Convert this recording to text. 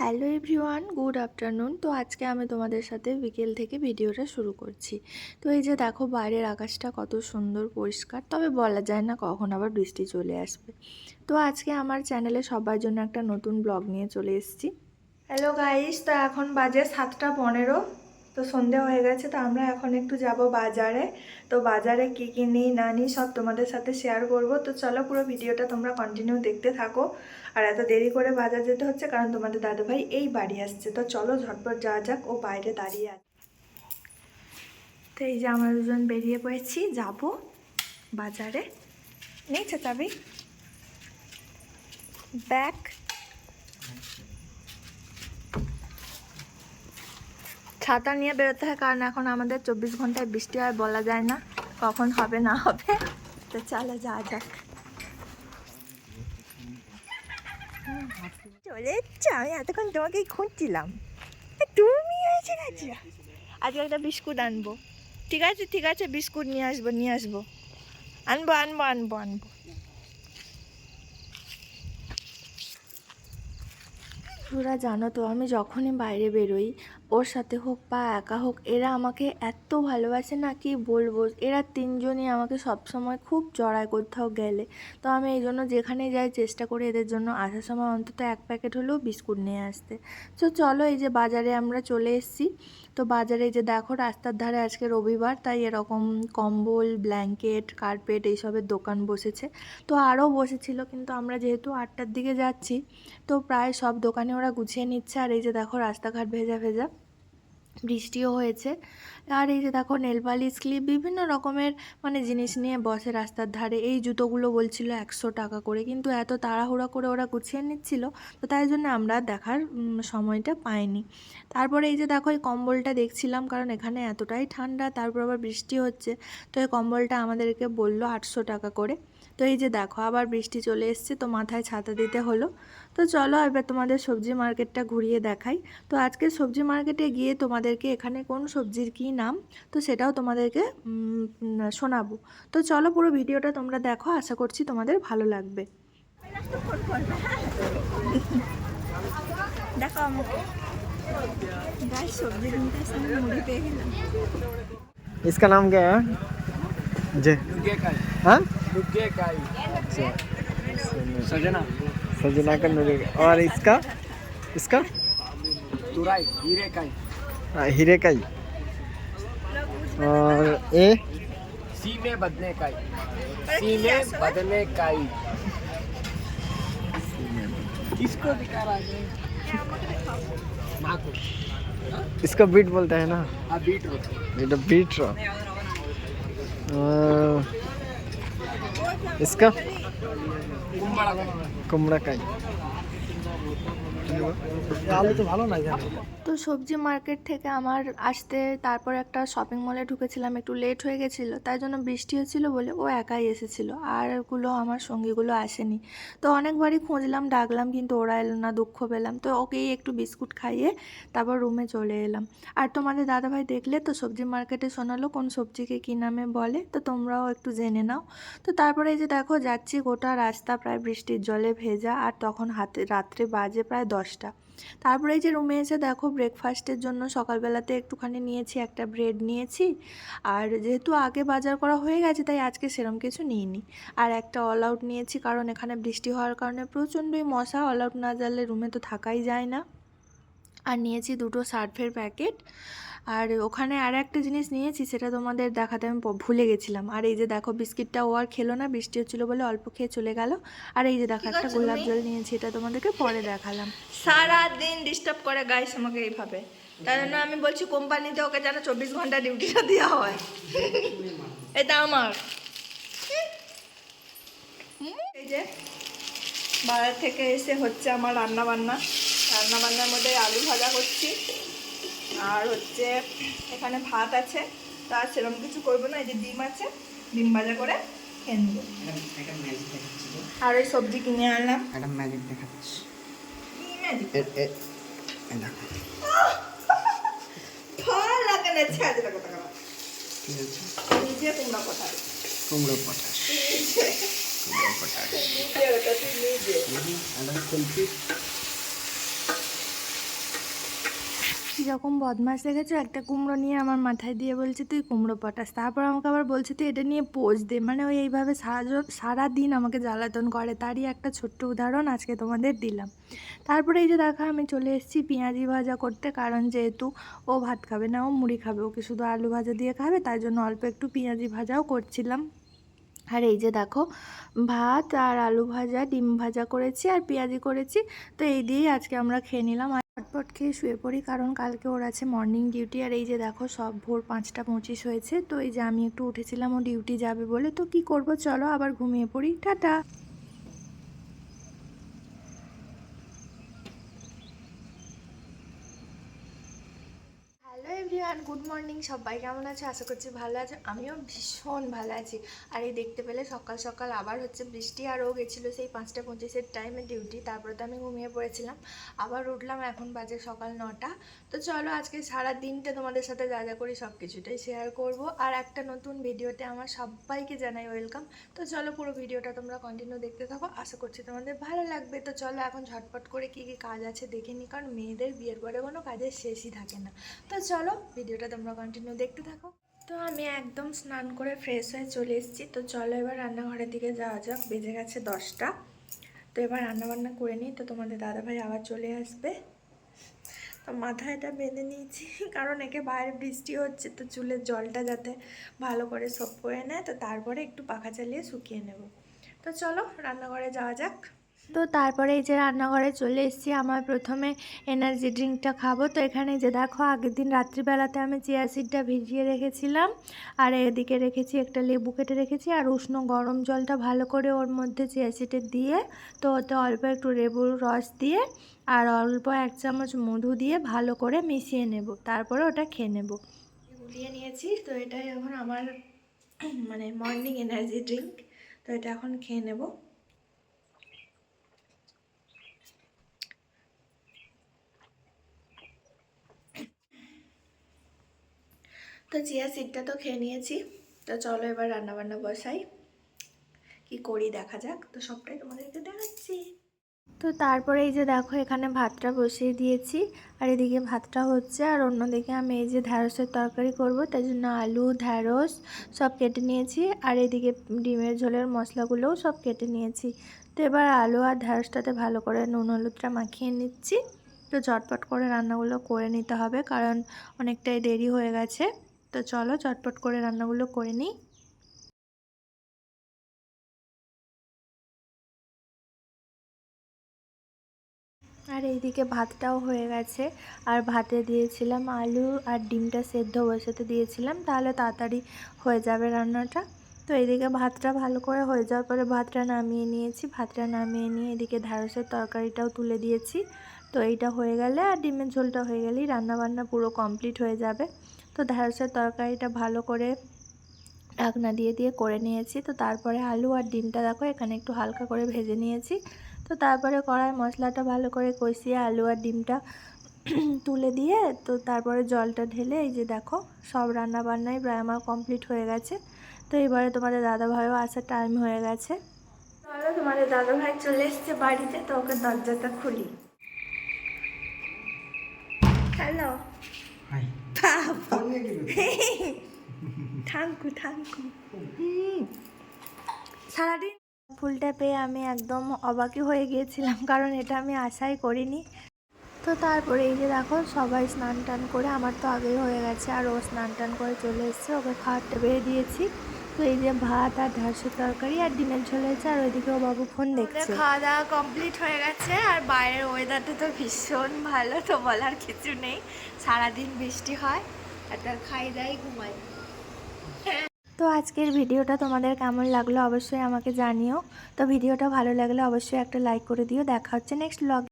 Hello everyone, good afternoon. তো আজকে আমি তোমাদের সাথে বিকেল থেকে ভিডিওটা শুরু করছি। তো এই যে দেখো বাইরের আকাশটা কত সুন্দর, পরিষ্কার। তবে বলা যায় না কখন আবার বৃষ্টি চলে আসবে। তো আজকে আমার চ্যানেলে সবার জন্য একটা নতুন ব্লগ নিয়ে চলে এসেছি। হ্যালো গাইস, তো এখন বাজে সাতটা পনেরো। তো সন্ধে হয়ে গেছে, তো আমরা এখন একটু যাব বাজারে। তো বাজারে কী কী নিই, না নিই সব তোমাদের সাথে শেয়ার করব। তো চলো পুরো ভিডিওটা তোমরা কন্টিনিউ দেখতে থাকো। আর এত দেরি করে বাজার যেতে হচ্ছে, কারণ তোমাদের দাদুভাই এই বাড়ি আসছে। তো চলো ঝটপট যাওয়া যাক, ও বাইরে দাঁড়িয়ে আছে। তো এই যে আমরা দুজন বেরিয়ে পড়েছি, যাব বাজারে। নিয়েছে চাবি? ব্যাগ? ছাতা নিয়ে বেরোতে হয়, কারণ এখন আমাদের চব্বিশ ঘন্টায় বৃষ্টি হয়, বলা যায় না কখন হবে, না হবে। তো চলো যাওয়া যাক। চলে এসছো, আমি এতক্ষণ তোমাকেই খুঁজছিলাম। তুমি গেছো? আজকে একটা বিস্কুট আনব। ঠিক আছে ঠিক আছে, বিস্কুট নিয়ে আসব নিয়ে আসব। আনব আনব আনব আনব। তোরা জানো তো, আমি যখনই বাইরে বেরোই ওর সাথে হোক বা একা হোক, এরা আমাকে এত ভালোবাসে না কি বলব? এরা তিনজনই আমাকে সবসময় খুব জড়ায় কোথাও গেলে। তো আমি এই জন্য যেখানে যাই চেষ্টা করি এদের জন্য। আসার সময় অন্তত এক প্যাকেট হলেও বিস্কুট নিয়ে আসতে। তো চলো এই যে বাজারে আমরা চলে এসেছি। তো বাজারে যে দেখো, রাস্তার ধারে আজকে রবিবার, তাই এরকম কম্বল, ব্ল্যাঙ্কেট, কার্পেট এইসবের দোকান বসেছে। তো আরও বসেছিল, কিন্তু আমরা যেহেতু আটটার দিকে যাচ্ছি, তো প্রায় সব দোকানে ওরা গুছিয়ে নিচ্ছে। আর এই যে দেখো, রাস্তাঘাট ভেজা ভেজা। বৃষ্টিও হয়েছে। আর এই যে দেখো নেলপালিশ ক্লিপ বিভিন্ন রকমের মানে জিনিস নিয়ে বসে রাস্তার ধারে। এই জুতোগুলো বলছিল একশো টাকা করে, কিন্তু এত তাড়াহুড়া করে ওরা গুছিয়ে নিচ্ছিল, তো তাই জন্য আমরা দেখার সময়টা পাইনি। তারপরে এই যে দেখো, এই কম্বলটা দেখছিলাম, কারণ এখানে এতটাই ঠান্ডা, তারপর আবার বৃষ্টি হচ্ছে, তো এই কম্বলটা আমাদেরকে বলল আটশো টাকা করে। তো এই যে দেখো আবার বৃষ্টি চলে এসছে তো মাথায় ছাতা দিতে হলো তো চলো এবার তোমাদের সবজি মার্কেটটা ঘুরিয়ে দেখাই তো আজকে সবজি মার্কেটে গিয়ে তোমাদেরকে এখানে কোন সবজির কী নাম তো সেটাও তোমাদেরকে উম, উম, শোনাবো তো চলো পুরো ভিডিওটা তোমরা দেখো আশা করছি তোমাদের ভালো লাগবে দেখো আমাকে গাছ সবজি কিনতে এসে আমি মুড়ি পেয়ে গেলাম इसका नाम क्या है हाँ? सजना। सजना का नुगे और इसका? इसका? हीरे का हाँ हीरे का और ए? सीमे बदने का सी में बदने का किसको दिखा हाँ, तो रहा है इसका बीट बोलते हैं ना? बीट रो बीट रो इसका कुम्बड़ा कुमड़ा का আলু তো সবজি মার্কেট থেকে আমার আসতে তারপর একটা শপিং মলে ঢুকেছিলাম, একটু লেট হয়ে গেছিল, তাই জন্য বৃষ্টি হচ্ছিল বলে ও একাই এসেছিল, আর ওগুলো আমার সঙ্গীগুলো আসেনি। তো অনেকবারই খুঁজলাম, ডাকলাম, কিন্তু ওরা এলো না, দুঃখ পেলাম। তো ওকেই একটু বিস্কুট খাইয়ে তারপর রুমে চলে এলাম। আর তোমাদের দাদাভাই দেখলে তো সবজি মার্কেটে শোনালো, কোন সবজিকে কী নামে বলে, তো তোমরাও একটু জেনে নাও। তো তারপরে এই যে দেখো, যাচ্ছি গোটা রাস্তা, প্রায় বৃষ্টির জলে ভেজা, আর তখন হাতে, রাত্রে বাজে প্রায় দশটা। তারপরে এই যে রুমে এসে দেখো ব্রেকফাস্টের জন্য সকালবেলাতে একটুখানি নিয়েছি, একটা ব্রেড নিয়েছি। আর যেহেতু আগে বাজার করা হয়ে গেছে, তাই আজকে সেরম কিছু নিইনি। আর একটা অল আউট নিয়েছি, কারণ এখানে বৃষ্টি হওয়ার কারণে প্রচণ্ডই মশা অল আউট না জ্বাললে রুমে তো থাকাই যায় না। আর নিয়েছি দুটো সার্ফের প্যাকেট আর ওখানে আর একটা জিনিস নিয়েছি সেটা তোমাদের দেখাতে আমি ভুলে গেছিলাম। আর এই যে দেখো বিস্কিটটা ও আর খেলো না বৃষ্টি হচ্ছিল বলে অল্প খেয়ে চলে গেল। আর এই যে দেখো একটা গোলাপ জল নিয়েছি এটা তোমাদেরকে পরে দেখালাম। সারা দিন ডিস্টার্ব করে গাইস আমাকে এইভাবে। তাই জন্য আমি বলছি কোম্পানিতে ওকে যেন চব্বিশ ঘণ্টা ডিউটিটা দেওয়া হয়। এটা আমার। এই যে বাজার থেকে এসে হচ্ছে আমার রান্না বান্না রান্না বান্নার মধ্যে আলু ভাজা করছি। আর হচ্ছে এখানে ভাত আছে তা সেরকম কিছু করব না এই যে ডিম আছে ডিম ভাজা করে খেয়ে নেব। আর ওই সবজি কিনে আনলাম। একটা ম্যাজিক দেখাচ্ছি। কি magic? দেখো। ভালো লাগে না ছেড়ে দেবে কথা কথা ঠিক আছে নিজে তোমরা কথা কুমড়ো পটাশ নিজে কুমড়ো পটাশ নিজে ওটা তুই নিজে একটা সেলফি কীরকম বদমাস দেখেছ? একটা কুমড়ো নিয়ে আমার মাথায় দিয়ে বলছে, তুই কুমড়ো পটাস। তারপর আমাকে আবার বলছে, তুই এটা নিয়ে পোজ দে। মানে ওই এইভাবে সারা সারা দিন আমাকে জ্বালাতন করে। তারই একটা ছোট্ট উদাহরণ আজকে তোমাদের দিলাম। তারপরে এই যে দেখো, আমি চলে এসেছি পেঁয়াজি ভাজা করতে, কারণ যেহেতু ও ভাত খাবে না, ও মুড়ি খাবে। ওকে শুধু আলু ভাজা দিয়ে খাবে, তাই জন্য অল্প একটু পেঁয়াজি ভাজাও করছিলাম। আর এই যে দেখো, ভাত আর আলু ভাজা, ডিম ভাজা করেছি আর পেঁয়াজি করেছি। তো এই দিয়েই আজকে আমরা খেয়ে নিলাম। চটপট খেয়ে শুয়ে পড়ি, কারণ কালকে ওর আছে মর্নিং ডিউটি আর এই যে দেখো সব ভোর পাঁচটা পঁচিশ হয়েছে, তো এই যে আমি একটু উঠেছিলাম, ও ডিউটি যাবে বলে, তো কি করব? চলো আবার ঘুমিয়ে পড়ি। Tata hello everyone, good morning. সবাই কেমন আছে? আশা করছি ভালো আছে। আমিও ভীষণ ভালো আছি। আর এই দেখতে পেলে সকাল সকাল আবার হচ্ছে বৃষ্টি আর ও গেছিল সেই পাঁচটা পঁচিশের টাইমে ডিউটি তারপরে তো আমি ঘুমিয়ে পড়েছিলাম। আবার উঠলাম এখন বাজে সকাল নটা। তো চলো আজকে সারা দিনটা তোমাদের সাথে যা যা করি সব কিছুটাই শেয়ার করব। আর একটা নতুন ভিডিওতে আমার সবাইকে জানাই ওয়েলকাম তো চলো পুরো ভিডিওটা তোমরা কন্টিনিউ দেখতে থাকো। আশা করছি তোমাদের ভালো লাগবে। তো চলো এখন ঝটপট করে কী কী কাজ আছে দেখে নিই। কারণ মেয়েদের বিয়ের পরে কোনো কাজের শেষই থাকে না। তো চলো ভিডিওটা তোমরা কন্টিনিউ দেখতে থাকো। তো আমি একদম স্নান করে ফ্রেশ হয়ে চলে এসেছি। তো চলো এবার রান্নাঘরের দিকে যাওয়া যাক। বেজে গেছে দশটা। তো এবার রান্নাবান্না করে নিই। তো তোমাদের দাদাভাই আবার চলে আসবে। তো মাথায় এটা বেঁধে নিয়েছি, কারণ একে বাইরে বৃষ্টি হচ্ছে। তো চুলের জলটা যাতে ভালো করে সব করে নেয়, তো তারপরে একটু পাখা চালিয়ে শুকিয়ে নেব। তো চলো, রান্নাঘরে যাওয়া যাক। তো তারপরে এই যে রান্নাঘরে চলে এসেছি, আমার প্রথমে এনার্জি ড্রিঙ্কটা খাব। তো এখানে যে দেখো, আগের দিন রাত্রিবেলাতে আমি চিয়া সিডটা ভিজিয়ে রেখেছিলাম, আর এদিকে রেখেছি একটা লেবু কেটে রেখেছি, আর উষ্ণ গরম জলটা ভালো করে ওর মধ্যে চিয়া সিডে দিয়ে, তো ওতে অল্প একটু লেবুর রস দিয়ে, আর অল্প এক চামচ মধু দিয়ে ভালো করে মিশিয়ে নেব। তারপরে ওটা খেয়ে নেব। গুলিয়ে নিয়েছি, তো এটাই এখন আমার মানে মর্নিং এনার্জি ড্রিঙ্ক তো এটা এখন খেয়ে নেব। তো চিয়া সিডটা তো খেয়ে নিয়েছি। তো চলো এবার রান্নাবান্না বসাই। কি করি দেখা যাক। তো সবটাই তোমাদেরকে দেখাচ্ছি। তো তারপরে এই যে দেখো, এখানে ভাতটা বসিয়ে দিয়েছি। আর এদিকে ভাতটা হচ্ছে, আর অন্যদিকে আমি এই যে ঢ্যাঁড়সের তরকারি করব তাই জন্য আলু, ঢ্যাঁড়স সব কেটে নিয়েছি। আর এদিকে ডিমের ঝোলের মশলাগুলোও সব কেটে নিয়েছি। তো এবার আলু আর ঢ্যাঁড়সটাতে ভালো করে নুন হলুদটা মাখিয়ে নিচ্ছি। তো চটপট করে রান্নাগুলো করে নিতে হবে, কারণ অনেকটাই দেরি হয়ে গেছে। তো চলো চটপট করে রান্নাগুলো করে নিই। আর এইদিকে ভাতটাও হয়ে গেছে। আর ভাতে দিয়েছিলাম আলু আর ডিমটা সেদ্ধ বসাতে দিয়েছিলাম। তাহলে তাড়াতাড়ি হয়ে যাবে রান্নাটা। তো এইদিকে ভাতটা ভালো করে হয়ে যাওয়ার পরে ভাতটা নামিয়ে নিয়েছি। ভাতটা নামিয়ে নিয়ে এদিকে ঢ্যাঁড়সের তরকারিটাও তুলে দিয়েছি। তো এইটা হয়ে গেলে আর ডিমের ঝোলটা হয়ে গেলেই রান্নাবান্না পুরো কমপ্লিট হয়ে যাবে। তো ঢ্যাঁড়সের তরকারিটা ভালো করে ঢাকনা দিয়ে দিয়ে করে নিয়েছি। তো তারপরে আলু আর ডিমটা দেখো, এখানে একটু হালকা করে ভেজে নিয়েছি। তো তারপরে কড়াই মশলাটা ভালো করে কষিয়ে আলু আর ডিমটা তুলে দিয়ে, তো তারপরে জলটা ঢেলে এই যে দেখো, সব রান্না বান্নাই প্রায় আমার কমপ্লিট হয়ে গেছে। তো এবারে তোমাদের দাদাভাইও আসার টাইম হয়ে গেছে। চলো তোমাদের দাদাভাই চলে এসছে বাড়িতে, তো ওকে দরজাটা খুলি। হ্যালো হাই থ্যাংকু থ্যাংকু সারাদিন ফুলটা পেয়ে আমি একদম অবাকই হয়ে গিয়েছিলাম কারণ এটা আমি আশাই করিনি। তো তারপরে এই যে দেখো সবাই স্নান টান করে আমার তো আগেই হয়ে গেছে আর ও স্নান টান করে চলে এসছে ওকে খাওয়ারটা বেড়ে দিয়েছি। তো এই যে ভাত আর ঢাসের তরকারি আর ডিমের ঝোল হয়েছে আর ওইদিকে ও বাবু ফোন দেখছে। খাওয়া দাওয়া কমপ্লিট হয়ে গেছে আর বাইরের ওয়েদারটা তো ভীষণ ভালো তো বলার কিছু নেই। সারাদিন বৃষ্টি হয় আর তার খাই দাই ঘুমাই। তো আজকের ভিডিওটা তোমাদের কেমন লাগল অবশ্যই আমাকে জানিও। তো ভিডিওটা ভালো লাগলে অবশ্যই একটা লাইক করে দিও। দেখা হচ্ছে নেক্সট ব্লগ